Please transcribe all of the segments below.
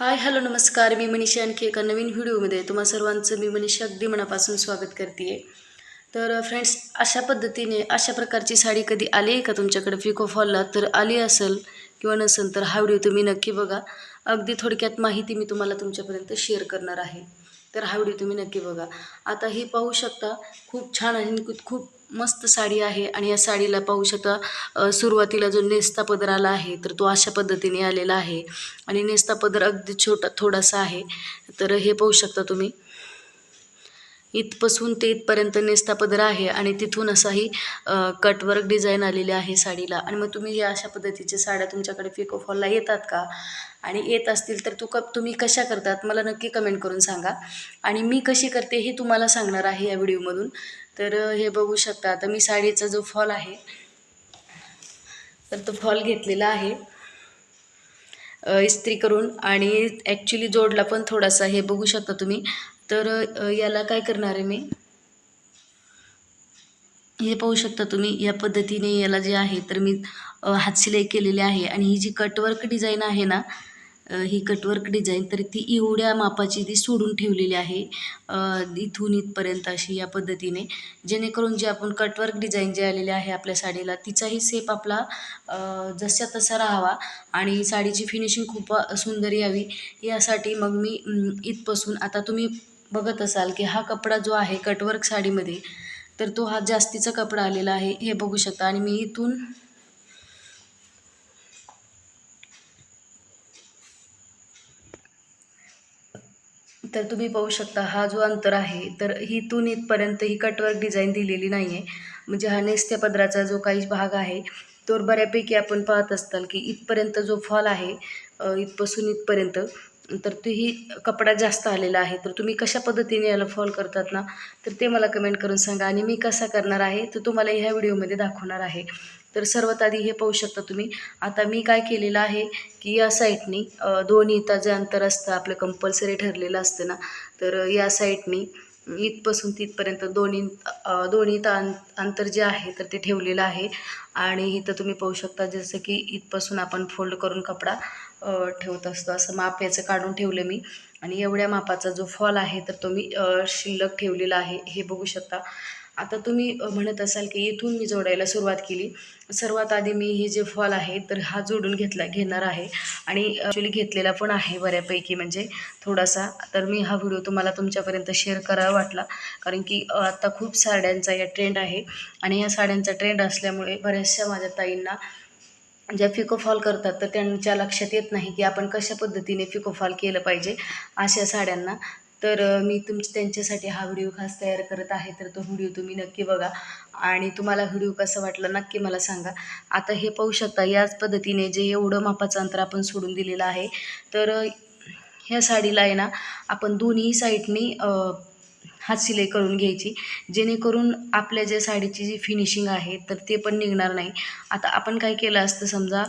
Hi hello नमस्कार. मी मनीषा आणखी एका नवीन व्हिडिओमध्ये तुम्हा सर्वांचं मी मनीषा अगदी मनापासून स्वागत करते तर फ्रेंड्स अशा पद्धतीने अशा प्रकारची साडी कधी आली आहे का तुमच्याकडे? पिको फॉलला तर आली असेल किंवा नसेल तर हा व्हिडिओ तुम्ही नक्की बघा. अगदी थोडक्यात माहिती मी तुम्हाला तुमच्यापर्यंत शेअर करणार आहे. तर हा व्हिडिओ तुम्ही नक्की बघा. आता ही पाहू शकता खूप छान आणि खूप- खूप मस्त साडी आहे आणि या साडीला पाहू शकता सुरुवातीला जो नेस्ता पदर आला आहे तर तो अशा पद्धतीने आलेला आहे. आणि नेस्ता पदर अगदी छोटा थोडासा आहे. तर हे पाहू शकता तुम्ही. इथपासून ते इथपर्यंत नेस्ता पदर आहे आणि तिथून असाही कटवर्क डिझाईन आलेली आहे साडीला. आणि मग तुम्ही या अशा पद्धतीच्या साड्या तुमच्याकडे पिको फॉलला येतात का? आणि येत असतील तर तू क तुम्ही कशा करतात? मला नक्की कमेंट करून सांगा. आणि मी कशी करते हे तुम्हाला सांगणार आहे या व्हिडिओमधून. तर हे बघू शकता. आता मी साडीचा जो फॉल आहे तर तो फॉल घेतलेला आहे. इस्त्री करून आणि ॲक्च्युली जोडला पण थोडासा हे बघू शकता तुम्ही. तर याला काय करणार आहे मी? हे पाहू शकता तुम्ही या पद्धतीने याला जे आहे तर मी हातशिलाई केलेली आहे. आणि ही जी कटवर्क डिझाईन आहे ना ही कटवर्क डिझाईन तर ती एवढ्या मापाची ती सोडून ठेवलेली आहे. इथून इथपर्यंत अशी या पद्धतीने. जेणेकरून जे आपण कटवर्क डिझाईन जे आलेले आहे आपल्या साडीला तिचाही सेप आपला जसा तसा राहावा आणि साडीची फिनिशिंग खूप सुंदर यावी. यासाठी मग मी इथपासून आता तुम्ही बघत असाल की हा कपडा जो आहे कटवर्क साडीमध्ये तर तो हा जास्तीचा कपडा आलेला आहे. हे बघू शकता आणि मी इथून तर तुम्ही पाहू शकता हा जो अंतर आहे तर ही तून इथपर्यंत ही कटवर्क डिझाईन दिलेली नाही आहे म्हणजे हा नेस्त्या पदराचा जो काही भाग आहे तो बऱ्यापैकी आपण पाहत असताल की इथपर्यंत जो फॉल आहे इथपासून इथपर्यंत तर ही कपडा जास्त आलेला आहे. तर तुम्ही कशा पद्धतीने याला फॉल करतात ना तर ते मला कमेंट करून सांगा. आणि मी कसा करणार आहे तर तुम्हाला ह्या व्हिडिओमध्ये दाखवणार आहे. तर सर्वात आधी हे पाहू शकता तुम्ही. आता मी काय केलेलं आहे की या साईडनी दोन्ही दोन इथं जे अंतर असतं आपलं कंपल्सरी ठरलेलं असतं ना तर या साईडनी इथपासून तिथपर्यंत दोन्ही दोन्ही अंतर जे आहे तर ते ठेवलेलं आहे. आणि इथं तुम्ही पाहू शकता जसं की इथपासून आपण फोल्ड करून कपडा ठेवत असतो. असं माप याचं काढून ठेवलं मी. आणि एवढ्या मापाचा जो फॉल आहे तर तो मी शिल्लक ठेवलेला आहे. हे बघू शकता. आता तुम्ही म्हणत असाल की इथून मी जोडायला सुरुवात केली. सर्वात आधी मी हे जे फॉल आहे तर हा जोडून घेतला घेणार आहे. आणि ॲक्च्युली घेतलेला पण आहे बऱ्यापैकी. म्हणजे थोडासा तर मी हा व्हिडिओ तुम्हाला तुमच्यापर्यंत शेअर करावा वाटला. कारण की आत्ता आता खूप साड्यांचा या ट्रेंड आहे. आणि या साड्यांचा ट्रेंड असल्यामुळे बऱ्याच बऱ्याचशा माझ्या ताईंना. ज्या फिकोफॉल करतात तर त्यांच्या लक्षात येत नाही की आपण कशा पद्धतीने फिकोफॉल केलं पाहिजे अशा साड्यांना. तर मी तुम त्यांच्यासाठी हा व्हिडिओ खास तयार करत आहे तर तो व्हिडिओ तुम्ही नक्की बघा. आणि तुम्हाला व्हिडिओ कसा वाटला नक्की मला सांगा. आता हे पाहू शकता याच पद्धतीने जे एवढं मापाचं अंतर आपण सोडून दिलेलं आहे. तर ह्या साडीला आहे ना आपण दोन्ही साईडनी हात शिलाई करून घ्यायची. जेणेकरून आपल्या ज्या साडीची जी फिनिशिंग आहे तर ते पण निघणार नाही. आता आपण काय केलं असतं समजा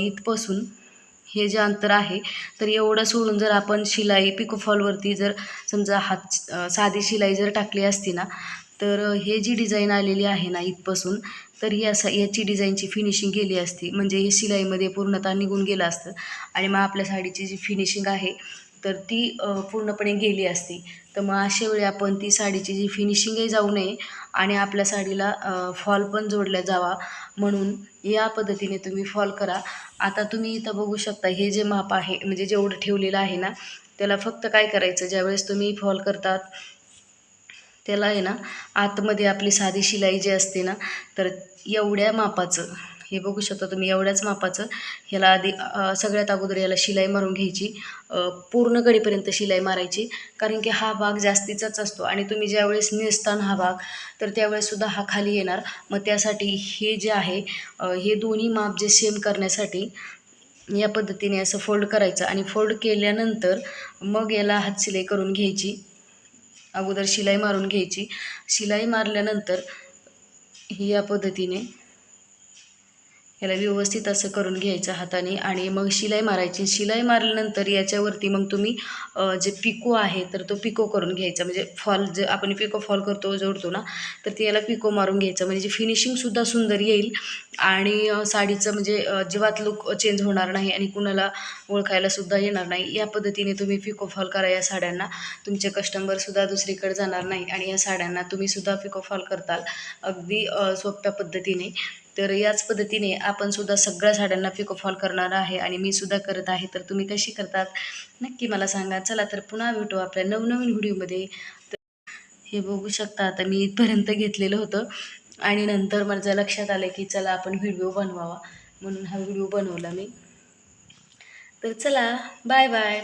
इथपासून हे जे अंतर आहे तर एवढं सोडून जर आपण शिलाई पिकोफॉलवरती जर समजा हात साधी शिलाई जर टाकली असती ना तर हे जी डिझाईन आलेली आहे ना इथपासून तर ही असा याची डिझाईनची फिनिशिंग गेली असती. म्हणजे हे शिलाईमध्ये पूर्णतः निघून गेलं असतं. आणि मग आपल्या साडीची जी फिनिशिंग आहे तर ती पूर्णपणे गेली असती. तर मग अशा वेळी आपण ती साडीची जी फिनिशिंगही जाऊ नये आणि आपल्या साडीला फॉल पण जोडला जावा म्हणून या पद्धतीने तुम्ही फॉल करा. आता तुम्ही इथं बघू शकता हे जे माप आहे म्हणजे जेवढं ठेवलेलं आहे ना त्याला फक्त काय करायचं ज्यावेळेस तुम्ही फॉल करतात त्याला आहे ना आतमध्ये आपली साधी शिलाई जी असते ना तर एवढ्या मापाचं हे बघू शकता तुम्ही एवढ्याच मापाचं. ह्याला आधी सगळ्यात अगोदर याला शिलाई मारून घ्यायची. पूर्ण गडीपर्यंत शिलाई मारायची. कारण की हा भाग जास्तीचाच असतो आणि तुम्ही ज्यावेळेस नेसतान हा भाग तर त्यावेळेससुद्धा हा खाली येणार. मग त्यासाठी हे जे आहे हे दोन्ही माप जे सेम करण्यासाठी या पद्धतीने असं फोल्ड करायचं आणि फोल्ड केल्यानंतर मग याला हातशिलाई करून घ्यायची. अगोदर शिलाई मारून घ्यायची. शिलाई मारल्यानंतर ही या पद्धतीने याला व्यवस्थित असं करून घ्यायचं हाताने आणि मग शिलाई मारायची. शिलाई मारल्यानंतर याच्यावरती मग तुम्ही जे पिको आहे तर तो पिको करून घ्यायचा. म्हणजे फॉल जे आपण पिको फॉल करतो जोडतो ना तर ते याला पिको मारून घ्यायचं. म्हणजे फिनिशिंगसुद्धा सुंदर येईल आणि साडीचं म्हणजे जीवात लुक चेंज होणार नाही आणि कुणाला ओळखायलासुद्धा येणार नाही. या पद्धतीने तुम्ही पिको फॉल करा या साड्यांना. तुमचे कस्टमरसुद्धा दुसरीकडे जाणार नाही आणि या साड्यांना तुम्हीसुद्धा पिको फॉल करताल. अगदी सोप्या पद्धतीने. तर याच पद्धतीने आपण सुद्धा सगळ्या साड्यांना पिको फॉल करणार आहे आणि मी सुद्धा करत आहे. तर तुम्ही कशी करतात? नक्की मला सांगा. चला तर पुन्हा भेटू आपल्या नवनवीन व्हिडिओमध्ये. तर हे बघू शकता आता मी इथपर्यंत घेतलेलं होतं. आणि नंतर माझ्या लक्षात आलं की चला आपण व्हिडिओ बनवावा म्हणून हा व्हिडिओ बनवला मी. तर चला बाय बाय.